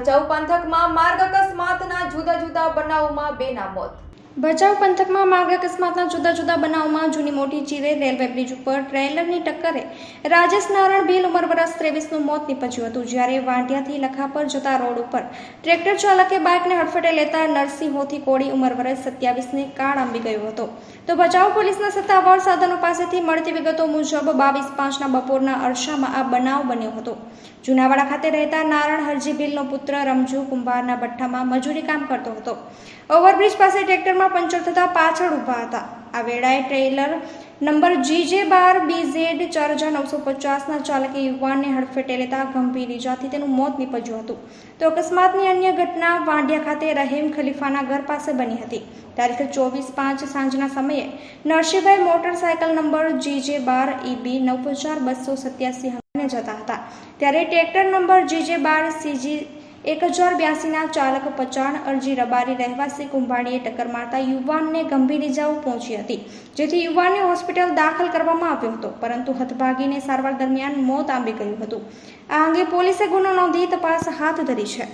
ભચાઉ પંથકમાં માર્ગ અકસ્માતના જુદા જુદા બનાવમાં બેના મોત. ભચાઉ પંથકમાં માર્ગ અકસ્માતના જુદા જુદા બનાવમાં જૂની મોટી ચીરે રેલવે બ્રિજ ઉપર ટ્રેલરની ટક્કરે રાજેશ નારાયણ ભીલ ઉંમર વર્ષ ત્રેવીસનું મોત નીપજ્યું હતું. જ્યારે વાંઢિયાથી લખા પર જતા રોડ ઉપર ટ્રેક્ટર ચાલકે બાઇકને હડફટે લેતા નરસિંહ હોથી કોળી ઉંમર વર્ષ સત્યાવીસને કાળ આંબી ગયો હતો. તો ભચાઉ પોલીસના સત્તાવાર સાધનો પાસેથી મળતી વિગતો મુજબ બાવીસ પાંચના બપોરના અરસામાં આ બનાવ બન્યો હતો. જુનાવાડા ખાતે રહેતા નારાયણ હરજી ભીલનો પુત્ર રમજુ કુંભારના ભઠ્ઠામાં મજૂરી કામ કરતો હતો. ઓવરબ્રિજ પાસે ટ્રેક્ટરમાં પંચર થતા પાછળ ઊભા હતા. આ વેળાએ ટ્રેલર નંબર જી જે બાર બી ઝેડ ચાર હજાર નવસો પચાસના ચાલકે યુવાનને હડફેટે લેતા ગંભીર ઇજાથી તેનું મોત નીપજ્યું હતું. તો અકસ્માતની અન્ય ઘટના વાંડિયા ખાતે રહીમ ખલીફાના ઘર પાસે બની હતી. તારીખ ચોવીસ પાંચ સાંજના સમયે નરસિંહભાઈ મોટરસાયકલ નંબર જી જે બાર ઈબી નવ હજાર બસો સત્યાસી હંગાને જતા હતા. ત્યારે ટ્રેક્ટર નંબર જી જે બાર સીજી એક હજાર બ્યાસીના ચાલક પચાણ અરજી રબારી રહેવાસી કુંભાણીએ ટક્કર મારતા યુવાનને ગંભીર ઇજાઓ પહોંચી હતી, જેથી યુવાનને હોસ્પિટલ દાખલ કરવામાં આવ્યો હતો, પરંતુ હતભાગીને સારવાર દરમિયાન મોત આંબી ગયું હતું. આ અંગે પોલીસે ગુનો નોંધી તપાસ હાથ ધરી છે.